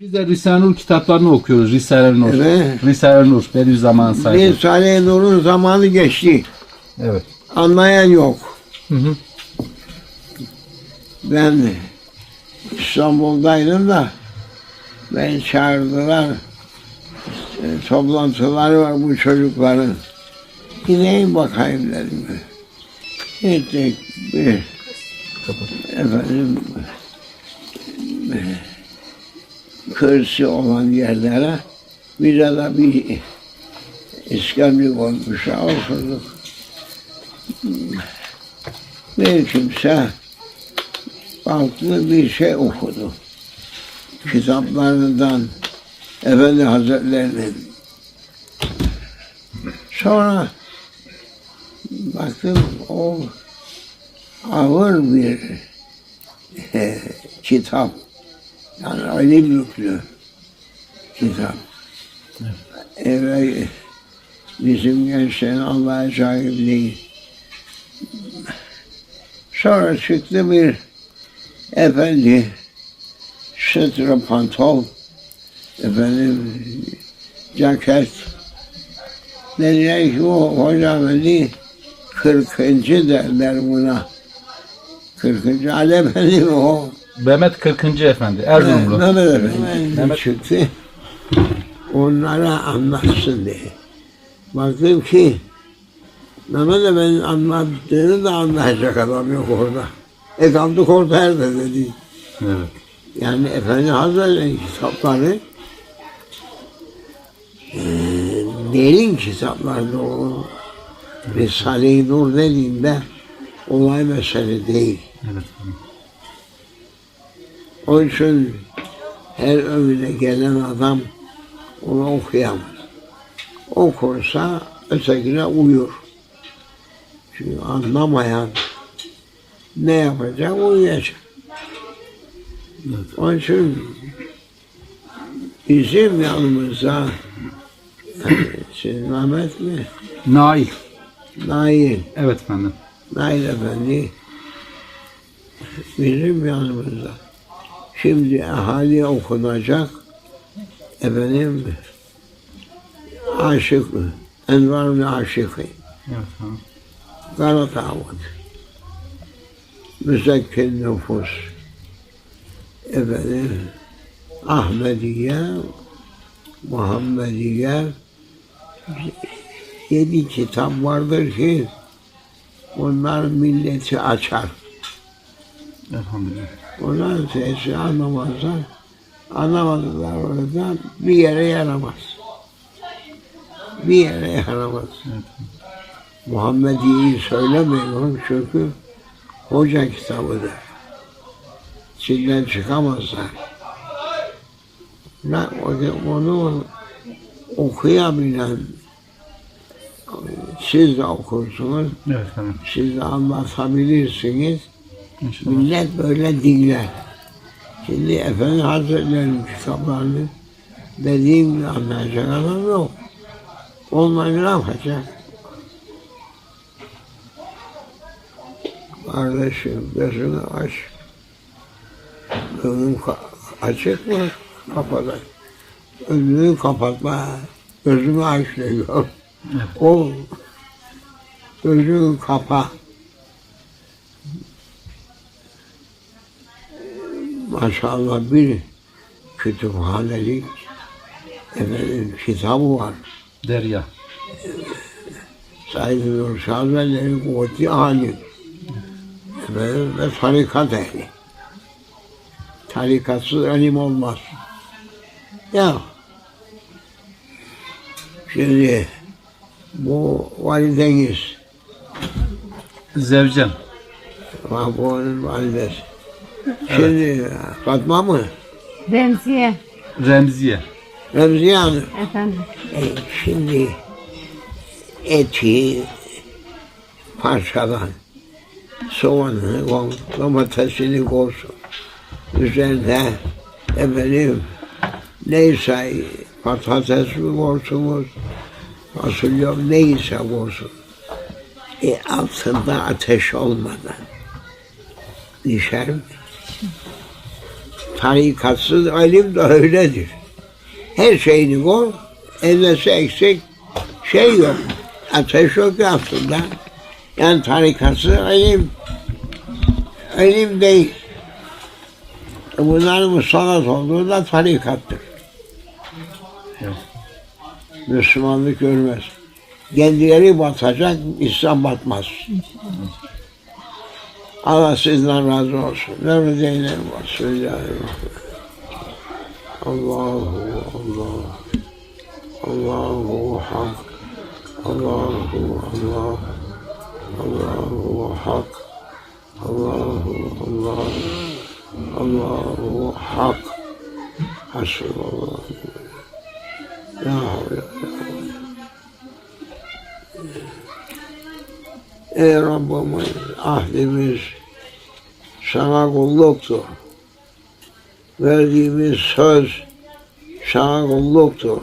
Biz de Risale-i Nur kitaplarını okuyoruz. Risale-i Nur. Evet. Risale-i Nur. Bediüzzaman sayfa. Risale-i Nur'un zamanı geçti. Evet. Anlayan yok. Hı hı. Ben İstanbul'daydım da beni çağırdılar. E, Toplantıları var bu çocukların. Gideyim bakayım dedim. Gittik efendim e, kırsı olan yerlere de bir iskambil olmuşlar oturduk. Bir kimse farklı bir şey okudu. Kitaplarından Efendi Hazretlerinin. Sonra baktım o ağır bir e, kitap. Yani Ali yüklü kitap. Evet. Bizim gençlerin Allah'a sahip değil. Sonra çıktı bir efendi sıtra pantol efendim ceket dediler ki o hoca efendi kırkıncı derler buna. Kırkıncı Ali Efendi o? Mehmet 40. Efendi. Erzurumlu. Mehmet Efendi Mehmet- çıktı. Onlara anlatsın diye. Baktım ki Mehmet Efendi'nin anlattığını da anlayacak adam yok orada. E kaldık orada nerede dedi. Evet. Yani Efendi Hazretleri'nin kitapları eee derin kitaplarda o Risale-i Nur dediğinde olay mesele değil. Evet. Onun için her önüne gelen adam onu okuyamaz. Okursa ötekine uyur. Çünkü anlamayan ne yapacak uyuyacak. Onun için bizim yanımızda yani siz Mehmet mi? Nail. Nail. Evet efendim. Nail Efendi bizim yanımızda. Şimdi ahaliye okunacak efendim aşık Envar-ı Aşıkı. Kara Davut Müzekkin Nüfus efendim Ahmediye Muhammediye yedi kitap vardır ki bunlar milleti açar. Elhamdülillah. Onlar sesi anlamazlar. Anlamadılar orada bir yere yaramaz. Bir yere yaramaz. Evet. Muhammediye'yi söylemiyorum çünkü hoca kitabıdır. İçinden çıkamazlar. Ben o- onu okuyabilen siz de okursunuz, Evet siz de anlatabilirsiniz. İnşallah. Millet böyle dinler. Şimdi Efendi Hazretleri'nin kitaplarını dediğim gibi anlayacak adam yok. Onlar ne yapacak? Kardeşim gözünü aç. Önün açık mı? Kapalı. Önünü kapatma. Gözünü aç diyor. Evet. O gözünü kapa. Maşallah bir kütüphanelik efendim kitabı var. Derya. Said Nursi Hazretleri kuvveti hali. Efendim ve tarikat ehli. Tarikatsız ilim olmaz. Ya şimdi bu valideniz Zevcem. Mahbube'nin validesi. Şimdi Fatma mı? Remziye Remziye. Remziye Hanım. efendim. E, şimdi eti parçalan, soğanını koy, domatesini koysun. Üzerine efendim neyse patates mi koysunuz, fasulye neyse koysun. E, altında ateş olmadan pişer mi? Tarikatsız ilim de öyledir. Her şeyini koy, ellesi eksik, şey yok. Ateş yok aslında. Yani tarikatsız ilim, ilim değil. Bunların musallat olduğu da tarikattır. Müslümanlık görmez. Kendileri batacak, İslam batmaz. Allah sizden razı olsun. Diyeyim var. Bismillahirrahmanirrahim. Allahu Allah. Allahu hak. Allahu Allah. Allahu hak. Allahu Allah. Allahu hak. Hasbunallah. Ya havle Ey Rabbimiz ahdimiz sana kulluktur. Verdiğimiz söz sana kulluktur.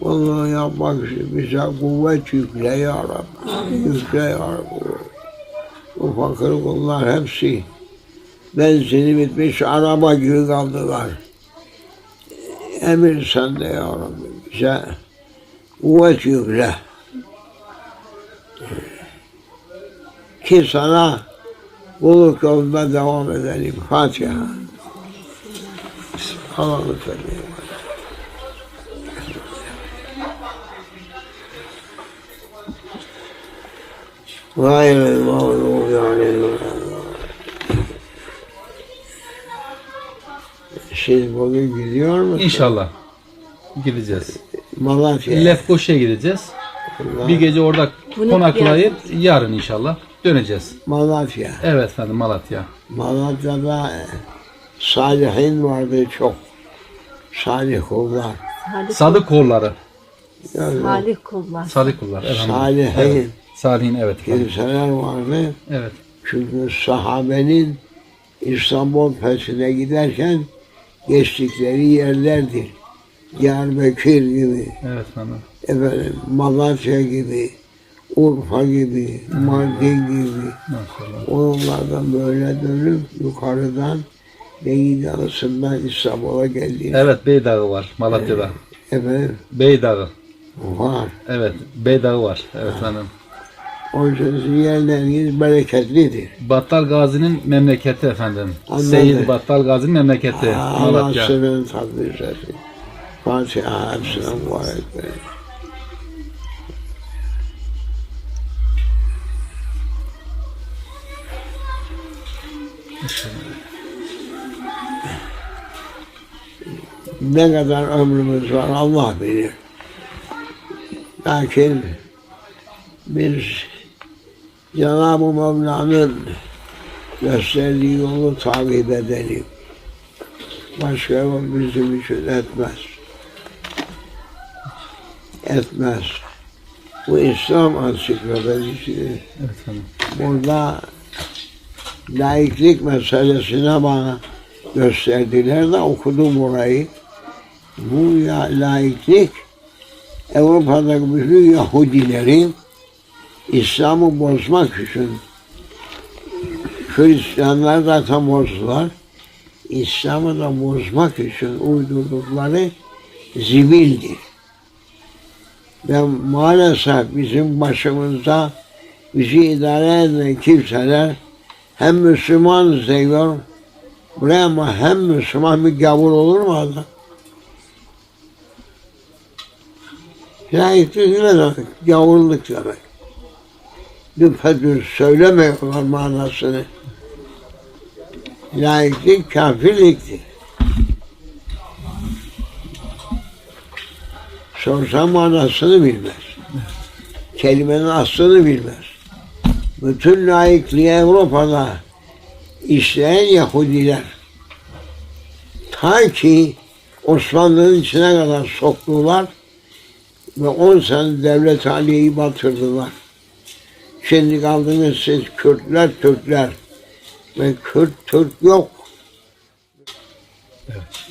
Vallahi yapmak için bize kuvvet yükle ya Rabbi. Yükle ya Rabbi. Bu fakir kullar hepsi benzini bitmiş araba gibi kaldılar. Emir sende ya Rabbi. Bize kuvvet yükle. Ki sana kulluk yolunda devam edelim. Fatiha. Allah'ını seveyim. Gayrı mağlubi aleyhim. Siz bugün gidiyor musunuz? İnşallah gideceğiz. Malatya'ya. Lefkoşa'ya gideceğiz. Bir gece orada konaklayıp yarın inşallah döneceğiz. Malatya. Evet efendim Malatya. Malatya'da salihin vardı çok. Salih kullar. Salih, Sadık kolları. Yani Salih kullar. Sadık kullar. elhamdülillah. Salihin Evet. Salihin evet efendim. kimseler vardı. Evet. Çünkü sahabenin İstanbul fethine giderken geçtikleri yerlerdir. Diyarbakır gibi, Evet efendim. efendim, Malatya gibi, Urfa gibi, Mardin gibi. Onlardan böyle dönüp yukarıdan arasından İstanbul'a geldi. Evet Beydağı var Malatya'da. Efendim Beydağı. var. Evet Beydağı var. Evet efendim. O yüzden yerleriniz bereketlidir. Battal Gazi'nin memleketi efendim. Anladım. Seyit Battal Gazi'nin memleketi. Aa, Allah Malatya. seven tatlı etsin. Fatiha hepsine mübarek Ne kadar ömrümüz var Allah bilir. Lakin biz Cenab-ı Mevla'nın gösterdiği yolu takip edelim. Başka bizim için etmez. Etmez. Bu İslam ansiklopedisi Evet efendim. burada laiklik meselesine bana gösterdiler de okudum burayı. Bu ya, laiklik Avrupa'daki bütün Yahudilerin İslam'ı bozmak için Hristiyanlar zaten bozdular. İslam'ı da bozmak için uydurdukları zibildir. Ve maalesef bizim başımızda bizi idare eden kimseler hem Müslüman diyor, buraya ama hem Müslüman bir gavur olur mu adam? Laiklik ne demek? Gavurluk demek. Düpedüz söylemiyorlar manasını. Laiklik kafirliktir. Sorsa manasını bilmez. Kelimenin aslını bilmez. Bütün laikliği Avrupa'da işleyen Yahudiler ta ki Osmanlı'nın içine kadar soktular ve 10 sene devlet Aliye'yi batırdılar. Şimdi kaldınız siz Kürtler, Türkler ve Kürt, Türk yok.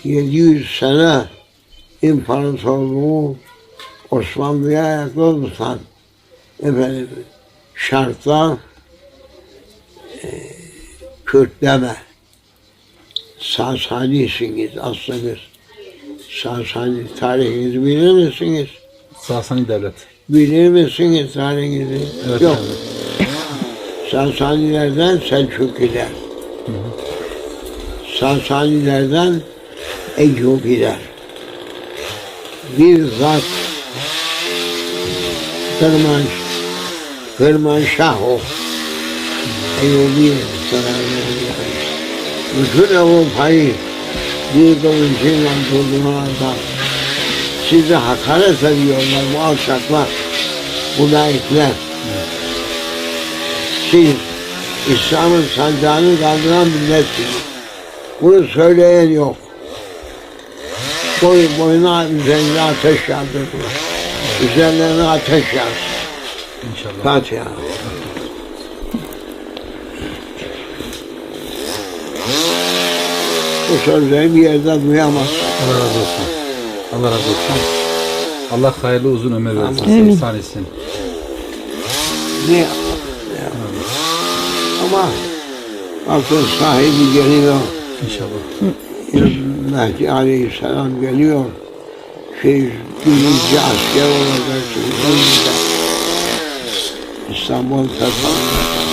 700 sene imparatorluğu Osmanlı'ya ayakta tutan efendim şartlar e, Kürt deme. Sasanisiniz aslınız. Sasani tarihinizi bilir misiniz? Sasani devlet. Bilir misiniz tarihinizi? Evet Yok. Sasanilerden Selçukiler. Sasanilerden Eyyubiler. Bir zat Kırman, Kırman Şaho Eyyubi sarayları bütün Avrupa'yı bir kılıcıyla durdurmalardan sizi hakaret ediyorlar bu alçaklar, bu laikler. Siz İslam'ın sancağını kaldıran milletsiniz. Bunu söyleyen yok. Boy boyuna üzerine ateş yağdırdılar. Üzerlerine ateş yağsın. İnşallah. Fatiha. Bu sözleri bir yerde duyamazsın. Allah razı olsun. Allah razı olsun. Allah hayırlı uzun ömür versin. Amin. İhsan etsin. Ne. Ama akıl sahibi geliyor. İnşallah. Mehdi Aleyhisselam geliyor. Şey, birinci asker olacaksın. Önünde. İstanbul Fethi'nde.